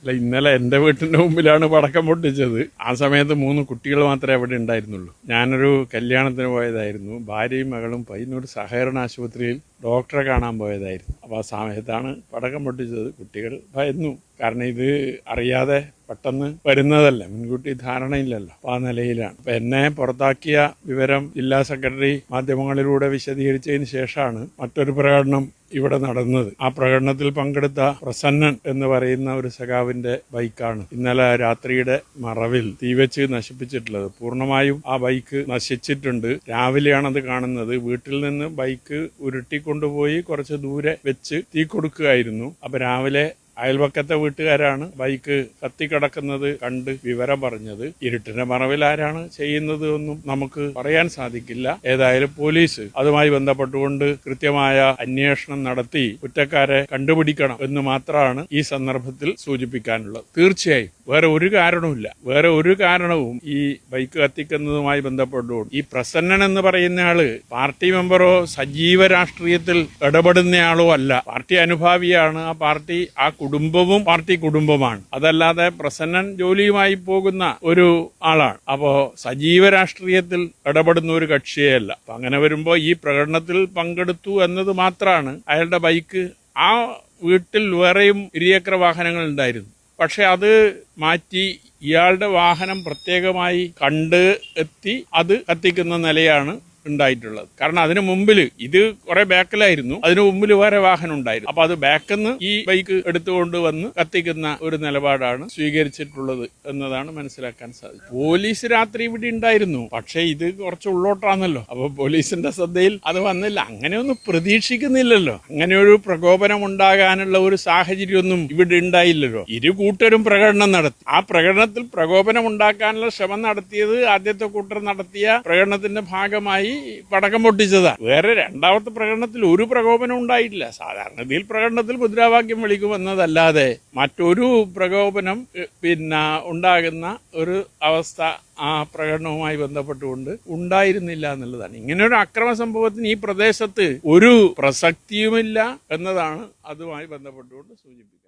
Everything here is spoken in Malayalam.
അല്ല ഇന്നലെ എന്റെ വീട്ടിന്റെ മുമ്പിലാണ് പടക്കം പൊട്ടിച്ചത്. ആ സമയത്ത് മൂന്ന് കുട്ടികൾ മാത്രമേ അവിടെ ഉണ്ടായിരുന്നുള്ളൂ. ഞാനൊരു കല്യാണത്തിന് പോയതായിരുന്നു. ഭാര്യയും മകളും പയ്യന്നൂർ സഹകരണ ആശുപത്രിയിൽ ഡോക്ടറെ കാണാൻ പോയതായിരുന്നു. അപ്പോൾ ആ സമയത്താണ് പടക്കം പൊട്ടിച്ചത്. കുട്ടികൾ ഭയന്നു. കാരണം ഇത് അറിയാതെ പെട്ടെന്ന് വരുന്നതല്ല. മുൻകൂട്ടി ധാരണയില്ലല്ലോ. അപ്പോൾ ആ നിലയിലാണ്. അപ്പം എന്നെ പുറത്താക്കിയ വിവരം ജില്ലാ സെക്രട്ടറി മാധ്യമങ്ങളിലൂടെ വിശദീകരിച്ചതിന് ശേഷമാണ് മറ്റൊരു പ്രകടനം ഇവിടെ നടന്നത്. ആ പ്രകടനത്തിൽ പങ്കെടുത്ത പ്രസന്നൻ എന്ന് പറയുന്ന ഒരു സഖാവിന്റെ ബൈക്കാണ് ഇന്നലെ രാത്രിയുടെ മറവിൽ തീവച്ച് നശിപ്പിച്ചിട്ടുള്ളത്. പൂർണമായും ആ ബൈക്ക് നശിച്ചിട്ടുണ്ട്. രാവിലെയാണത് കാണുന്നത്. വീട്ടിൽ നിന്ന് ബൈക്ക് ഉരുട്ടിക്കൊണ്ടുപോയി കുറച്ച് ദൂരെ വെച്ച് തീ കൊടുക്കുകയായിരുന്നു. അപ്പൊ രാവിലെ അയൽവക്കത്തെ വീട്ടുകാരാണ് ബൈക്ക് കത്തിക്കിടക്കുന്നത് കണ്ട് വിവരം പറഞ്ഞത്. ഇരുട്ടിന്റെ മറവിൽ ആരാണ് ചെയ്യുന്നത് ഒന്നും നമുക്ക് പറയാൻ സാധിക്കില്ല. ഏതായാലും പോലീസ് അതുമായി ബന്ധപ്പെട്ടുകൊണ്ട് കൃത്യമായ അന്വേഷണം നടത്തി കുറ്റക്കാരെ കണ്ടുപിടിക്കണം എന്ന് മാത്രമാണ് ഈ സന്ദർഭത്തിൽ സൂചിപ്പിക്കാനുള്ളത്. തീർച്ചയായും. വേറെ ഒരു കാരണവുമില്ല. വേറെ ഒരു കാരണവും ഈ ബൈക്ക് കത്തിക്കുന്നതുമായി ബന്ധപ്പെട്ടുകൊണ്ട്. ഈ പ്രസന്നൻ എന്ന് പറയുന്ന ആൾ പാർട്ടി മെമ്പറോ സജീവ രാഷ്ട്രീയത്തിൽ ഇടപെടുന്നയാളോ അല്ല. പാർട്ടി അനുഭാവിയാണ്. ആ പാർട്ടി ആ കുടുംബവും പാർട്ടി കുടുംബമാണ്. അതല്ലാതെ പ്രസന്നൻ ജോലിയുമായി പോകുന്ന ഒരു ആളാണ്. അപ്പോ സജീവ രാഷ്ട്രീയത്തിൽ ഇടപെടുന്ന ഒരു കക്ഷിയേ അല്ല അപ്പൊ അങ്ങനെ വരുമ്പോ ഈ പ്രകടനത്തിൽ പങ്കെടുത്തു എന്നത് മാത്രമാണ് അയാളുടെ ബൈക്ക് ആ വീട്ടിൽ വേറെയും ഇരുചക്ര വാഹനങ്ങൾ ഉണ്ടായിരുന്നു. പക്ഷെ അത് മാറ്റി ഇയാളുടെ വാഹനം പ്രത്യേകമായി കണ്ട് എത്തി അത് കത്തിക്കുന്ന നിലയാണ് ഉണ്ടായിട്ടുള്ളത്. കാരണം അതിന് മുമ്പിൽ ഇത് കുറെ ബാക്കിലായിരുന്നു. അതിന് മുമ്പിൽ വേറെ വാഹനം ഉണ്ടായിരുന്നു. അപ്പൊ അത് ബാക്കിൽ നിന്ന് ഈ ബൈക്ക് എടുത്തുകൊണ്ട് വന്ന് കത്തിക്കുന്ന ഒരു നിലപാടാണ് സ്വീകരിച്ചിട്ടുള്ളത് എന്നതാണ് മനസ്സിലാക്കാൻ സാധിക്കും പോലീസ് രാത്രി ഇവിടെ ഉണ്ടായിരുന്നു. പക്ഷേ ഇത് കുറച്ച് ഉള്ളോട്ടാണല്ലോ. അപ്പൊ പോലീസിന്റെ ശ്രദ്ധയിൽ അത് വന്നില്ല. അങ്ങനെയൊന്നും പ്രതീക്ഷിക്കുന്നില്ലല്ലോ. അങ്ങനെ ഒരു പ്രകോപനം ഉണ്ടാകാനുള്ള ഒരു സാഹചര്യമൊന്നും ഇവിടെ ഉണ്ടായില്ലല്ലോ. ഇരു കൂട്ടരും പ്രകടനം നടത്തി. ആ പ്രകടനത്തിൽ പ്രകോപനം ഉണ്ടാക്കാനുള്ള ശ്രമം നടത്തിയത് ആദ്യത്തെ കൂട്ടർ നടത്തിയ പ്രകടനത്തിന്റെ ഭാഗമായി പടക്കം പൊട്ടിച്ചതാ. വേറെ രണ്ടാമത്തെ പ്രകടനത്തിൽ ഒരു പ്രകോപനം ഉണ്ടായിട്ടില്ല. സാധാരണഗതിയിൽ പ്രകടനത്തിൽ മുദ്രാവാക്യം വിളിക്കുമെന്നതല്ലാതെ മറ്റൊരു പ്രകോപനം പിന്നെ ഉണ്ടാകുന്ന ഒരു അവസ്ഥ ആ പ്രകടനവുമായി ബന്ധപ്പെട്ടുകൊണ്ട് ഉണ്ടായിരുന്നില്ല എന്നുള്ളതാണ്. ഇങ്ങനെ ഒരു അക്രമ സംഭവത്തിന് ഈ പ്രദേശത്ത് ഒരു പ്രസക്തിയുമില്ല എന്നതാണ് അതുമായി ബന്ധപ്പെട്ടുകൊണ്ട് സൂചിപ്പിക്കുന്നത്.